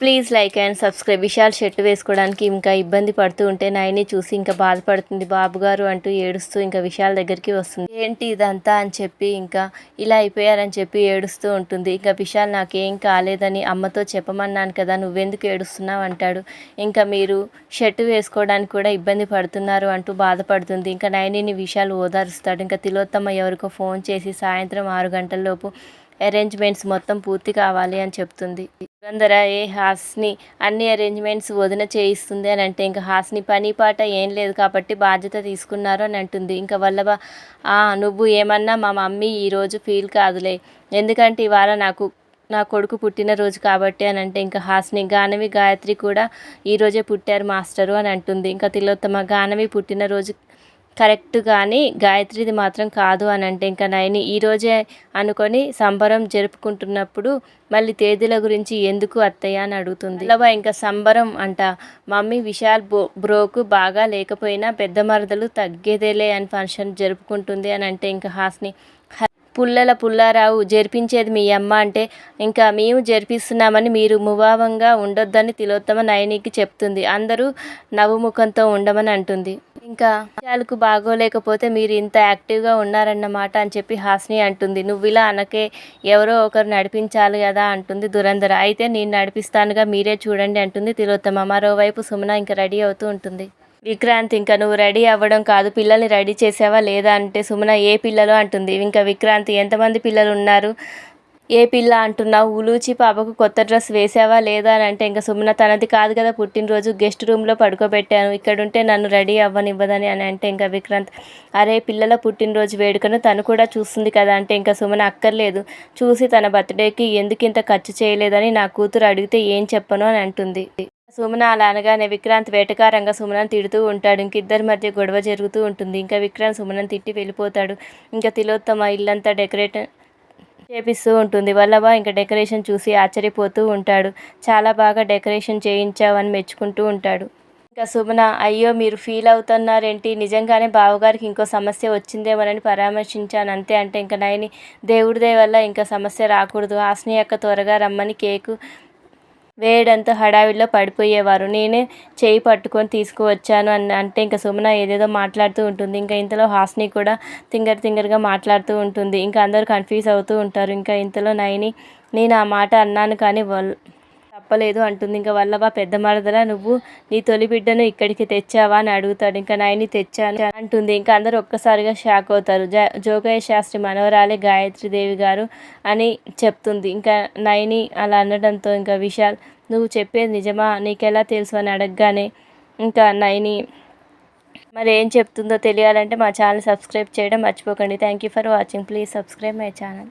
Please like and subscribe. Vishal shirt వేసుకోవడానికి ఇంకా ఇబ్బంది పడుతూ ఉంటే నైని చూసి ఇంకా బాధపడుతుంది. బాబుగారు అంటూ ఏడుస్తూ ఇంకా విశాల్ దగ్గరికి వస్తుంది. ఏంటి ఇదంతా అని చెప్పి ఇంకా ఇలా అయిపోయారని చెప్పి ఏడుస్తూ ఉంటుంది. ఇంకా విశాల్ నాకేం కాలేదని అమ్మతో చెప్పమన్నాను కదా నువ్వెందుకు ఏడుస్తున్నావు అంటాడు. ఇంకా మీరు షర్ట్ వేసుకోవడానికి కూడా ఇబ్బంది పడుతున్నారు అంటూ బాధపడుతుంది. ఇంకా నైనిని విశాల్ ఓదారుస్తాడు. ఇంకా తిలోత్తమ్మ ఎవరికో ఫోన్ చేసి సాయంత్రం ఆరు గంటలలోపు అరేంజ్మెంట్స్ మొత్తం పూర్తి కావాలి అని చెప్తుంది. పురందర ఏ హాస్ని అన్ని అరేంజ్మెంట్స్ వదిన చేయిస్తుంది అని అంటే ఇంకా హాస్ని పని పాట ఏం లేదు కాబట్టి బాధ్యత తీసుకున్నారు అని అంటుంది. ఇంకా వల్లభ నువ్వు ఏమన్నా మా మమ్మీ ఈరోజు ఫీల్ కాదులే. ఎందుకంటే ఇవాళ నాకు నా కొడుకు పుట్టినరోజు కాబట్టి అని అంటే ఇంకా హాస్ని గానవి గాయత్రి కూడా ఈరోజే పుట్టారు మాస్టరు అని అంటుంది. ఇంకా తిలోత్తమ గానవి పుట్టినరోజు కరెక్ట్ కానీ గాయత్రిది మాత్రం కాదు అని అంటే ఇంకా నయని ఈరోజే అనుకొని సంబరం జరుపుకుంటున్నప్పుడు మళ్ళీ తేదీల గురించి ఎందుకు అత్తయ్య అని అడుగుతుంది. ఇలా ఇంకా సంబరం అంట. మమ్మీ విశాల్ బో బ్రోకు బాగా లేకపోయినా పెద్ద మరదలు తగ్గేదేలే అని ఫంక్షన్ జరుపుకుంటుంది అని అంటే ఇంకా హాస్ని పుల్లల పుల్లారావు జరిపించేది మీ అమ్మ అంటే ఇంకా మేము జరిపిస్తున్నామని మీరు ముభావంగా ఉండొద్దని తిలోత్తమ నయనికి చెప్తుంది. అందరూ నవ్వుముఖంతో ఉండమని అంటుంది. ఇంకా విషయాలకు బాగోలేకపోతే మీరు ఇంత యాక్టివ్గా ఉన్నారన్నమాట అని చెప్పి హాస్ని అంటుంది. నువ్వు ఇలా అనకే ఎవరో ఒకరు నడిపించాలి కదా అంటుంది దురంధర అయితే నేను నడిపిస్తానుగా మీరే చూడండి అంటుంది తిలోత్తమ. మరోవైపు సుమన ఇంకా రెడీ అవుతూ ఉంటుంది. విక్రాంత్ ఇంకా నువ్వు రెడీ అవ్వడం కాదు పిల్లల్ని రెడీ చేసావా లేదా అంటే సుమన ఏ పిల్లలు అంటుంది. ఇంకా విక్రాంత్ ఎంతమంది పిల్లలు ఉన్నారు? ఏ పిల్ల అంటున్నావు ఉలూచి పాపకు కొత్త డ్రెస్ వేసావా లేదా అని అంటే ఇంకా సుమన తనది కాదు కదా పుట్టినరోజు గెస్ట్ రూమ్లో పడుకోబెట్టాను ఇక్కడుంటే నన్ను రెడీ అవ్వనివ్వదని అని అంటే ఇంకా విక్రాంత్ అరే పిల్లల పుట్టినరోజు వేడుకను తను కూడా చూస్తుంది కదా అంటే ఇంకా సుమన అక్కర్లేదు చూసి తన బర్త్డేకి ఎందుకు ఇంత ఖర్చు చేయలేదని నా కూతురు అడిగితే ఏం చెప్పను అని అంటుంది. సుమన అలా అనగానే విక్రాంత్ వేటకారంగా సుమనను తిడుతూ ఉంటాడు. ఇంక ఇద్దరి మధ్య గొడవ జరుగుతూ ఉంటుంది. ఇంకా విక్రాంత్ సుమనను తిట్టి వెళ్ళిపోతాడు. ఇంకా తిలోత్తమ ఇల్లంతా డెకరేట్ చేపిస్తూ ఉంటుంది. వల్లభ ఇంకా డెకరేషన్ చూసి ఆశ్చర్యపోతూ ఉంటాడు. చాలా బాగా డెకరేషన్ చేయించావని మెచ్చుకుంటూ ఉంటాడు. ఇంకా సుమన అయ్యో మీరు ఫీల్ అవుతున్నారేంటి? నిజంగానే బావగారికి ఇంకో సమస్య వచ్చిందేమోనని పరామర్శించాను. అంతే అంటే ఇంకా నయని దేవుడి వల్ల ఇంకా సమస్య రాకూడదు. ఆస్ని యొక్క త్వరగా రమ్మని కేకు వేయడంతో హడావిడిలో పడిపోయేవారు. నేనే చేయి పట్టుకొని తీసుకువచ్చాను అని అంటే ఇంకా సుమన ఏదేదో మాట్లాడుతూ ఉంటుంది. ఇంకా ఇంతలో హాస్ని కూడా తింగర్ తింగర్గా మాట్లాడుతూ ఉంటుంది. ఇంకా అందరూ కన్ఫ్యూజ్ అవుతూ ఉంటారు. ఇంకా ఇంతలో నయని నేను ఆ మాట అన్నాను కానీ తప్పలేదు అంటుంది. ఇంకా వల్లభ పెద్ద మరదల నువ్వు? నీ తొలి బిడ్డను ఇక్కడికి తెచ్చావా? అని అడుగుతాడు. ఇంకా నాయని తెచ్చాను అంటుంది. ఇంకా అందరూ ఒక్కసారిగా షాక్ అవుతారు. జోగయ్య శాస్త్రి మనవరాలే దేవి గారు అని చెప్తుంది. ఇంకా నైని అలా అనడంతో ఇంకా విశాల్ నువ్వు చెప్పేది నిజమా? నీకెలా తెలుసు? అని అడగగానే ఇంకా నైని మరి ఏం చెప్తుందో తెలియాలంటే మా ఛానల్ సబ్స్క్రైబ్ చేయడం మర్చిపోకండి. Thank you for watching. Please subscribe my channel.